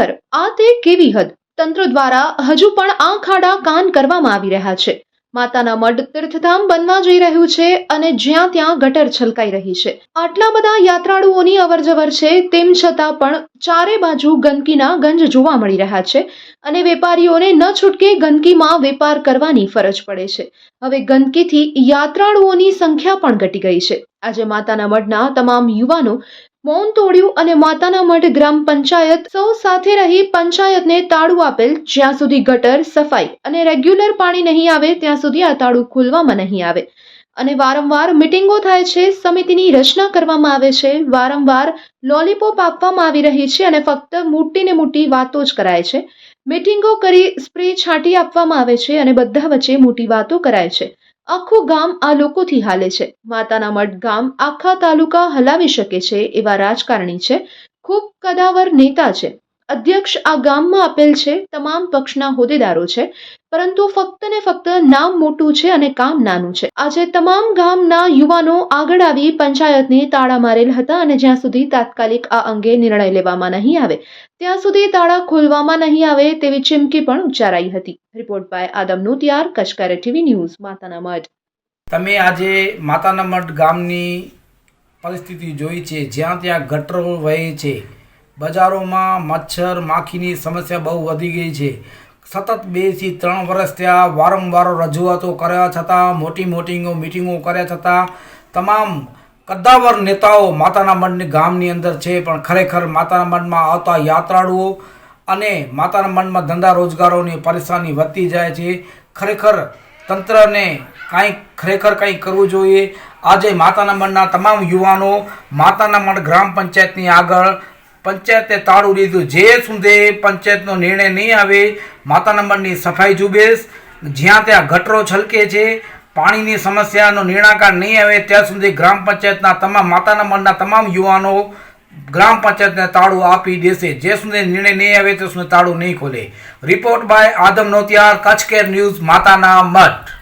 ખરેખર આ તે કેવી હદ? તંત્ર દ્વારા હજુ પણ આ ખાડા કાન કરવામાં આવી રહ્યા છે. માતાના મઢ તીર્થધામ બનવા જઈ રહ્યું છે અને જ્યાં ત્યાં ગટર છલકાઈ રહી છે. આટલા બધા યાત્રાળુઓની અવરજવર છે તેમ છતાં પણ ચારે બાજુ ગંદકીના ગંજ જોવા મળી રહ્યા છે અને વેપારીઓને ન છૂટકે ગંદકીમાં વેપાર કરવાની ફરજ પડે છે. હવે ગંદકીથી યાત્રાળુઓની સંખ્યા પણ ઘટી ગઈ છે. આજે માતાના મઢના તમામ યુવાનો મૌન તોડ્યું અને માતાના મઠ ગ્રામ પંચાયત સૌ સાથે રહી પંચાયતને તાળું આપેલ જ્યાં સુધી ગટર સફાઈ અને રેગ્યુલર પાણી નહીં આવે, ત્યાં સુધી આ તાળું ખોલવામાં નહીં આવે. અને વારંવાર મિટિંગો થાય છે, સમિતિની રચના કરવામાં આવે છે, વારંવાર લોલીપોપ આપવામાં આવી રહી છે અને ફક્ત મોટી ને મોટી વાતો જ કરાય છે. મિટિંગો કરી સ્પ્રે છાંટી આપવામાં આવે છે અને બધા વચ્ચે મોટી વાતો કરાય છે. આખું ગામ આ લોકોથી હાલે છે. માતાના મઢ ગામ આખા તાલુકા હલાવી શકે છે એવા રાજકારણી છે. ખૂબ કદાવર નેતા છે. અધ્યક્ષ આ ગામમાં આપેલ છે, તમામ પક્ષના હોદ્દેદારો છે, પરંતુ ફક્ત ને ફક્ત નામ મોટું છે અને કામ નાનું છે. આજે તમામ ગામના યુવાનો આગળ આવી પંચાયતને તાળા મારેલ હતા અને જ્યાં સુધી તાત્કાલિક આ અંગે નિર્ણય લેવામાં નહીં આવે, ત્યાં સુધી તાળા ખોલવામાં નહીં આવે તેવી ચીમકી પણ ઉચ્ચારાઈ હતી. રિપોર્ટ બાય આદમ નોતિયાર કચકારે ટીવી ન્યૂઝ, માતાના મઢ. તમે આજે માતાના મઠ ગામની પરિસ્થિતિ જોઈ છે, જ્યાં ત્યાં ગટરો વહે છે. બજારોમાં મચ્છર, માખીની સમસ્યા બહુ વધી ગઈ છે. સતત બેથી ત્રણ વર્ષ ત્યાં વારંવાર રજૂઆતો કર્યા છતાં, મોટી મોટી મિટિંગો કર્યા છતાં, તમામ કદ્દાવર નેતાઓ માતાના મઢની ગામની અંદર છે, પણ ખરેખર માતાના મઢમાં આવતા યાત્રાળુઓ અને માતાના મઢમાં ધંધા રોજગારોની પરેશાની વધતી જાય છે. ખરેખર તંત્રને કાંઈક ખરેખર કંઈક કરવું જોઈએ. આજે માતાના મઢના તમામ યુવાનો, માતાના મઢ ગ્રામ પંચાયતની આગળ પંચાયતે તાળું લીધું. જે સુધી પંચાયતનો નિર્ણય નહીં આવે, માતા નંબરની સફાઈ ઝુંબેશ, જ્યાં ત્યાં ગટરો છલકે છે, પાણીની સમસ્યાનો નિર્ણાકાર નહીં આવે, ત્યાં સુધી ગ્રામ પંચાયતના તમામ માતા નંબરના તમામ યુવાનો ગ્રામ પંચાયતને તાળું આપી દેશે. જે સુધી નિર્ણય નહીં આવે, ત્યાં સુધી તાળું નહીં ખોલે. Report by Adam Notiyar, Kutch care news, માતાના મઠ.